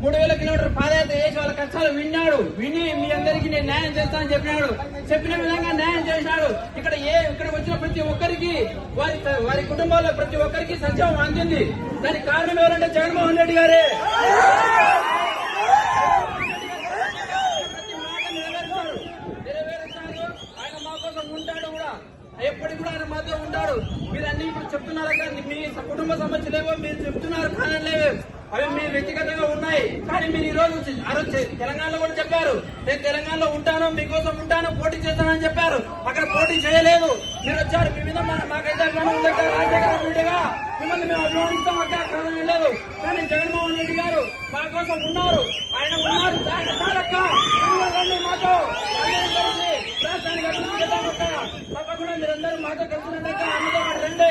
మూడు వేల కిలోమీటర్ పాదయాత్ర చేసి వాళ్ళ కష్టాలు విన్నాడు. విని మీ అందరికీ నేను న్యాయం చేస్తానని చెప్పినాడు. చెప్పిన విధంగా న్యాయం చేసినాడు ఇక్కడ ఏ ఇక్కడ వచ్చిన ప్రతి ఒక్కరికి వారి వారి కుటుంబాల్లో ప్రతి ఒక్కరికి సంక్షేమం అందింది. దానికి కారణం ఎవరంటే జగన్మోహన్ రెడ్డి గారే. ఆయన మా కోసం ఉంటాడు కూడా. ఎప్పటికి కూడా ఆయన మాతో ఉంటాడు. మీరు అన్ని ఇప్పుడు చెప్తున్నారు కానీ మీ కుటుంబ సమస్యలేవో మీరు చెప్తున్నారు కానీ అవి మీ వ్యక్తిగతంగా ఉన్నాయి. కానీ మీరు ఈ రోజు ఆ రోజు తెలంగాణలో కూడా చెప్పారు. నేను తెలంగాణలో ఉంటాను మీకోసం ఉంటాను పోటీ చేస్తానని చెప్పారు. అక్కడ పోటీ చేయలేదు. మీరు వచ్చారు. మీ మీద మాకైతే అభిమానం రాజశేఖర రెడ్డిగా మిమ్మల్ని మేము అభిమానిస్తాం అక్కడ కారణం లేదు. కానీ జగన్మోహన్ రెడ్డి గారు మా కోసం ఉన్నారు. ఆయన ఉన్నారు. మాతో. రాష్ట్రానికి అభివృద్ధి తప్పకుండా మీరందరూ మాతో కలిసినట్టు అందులో రండి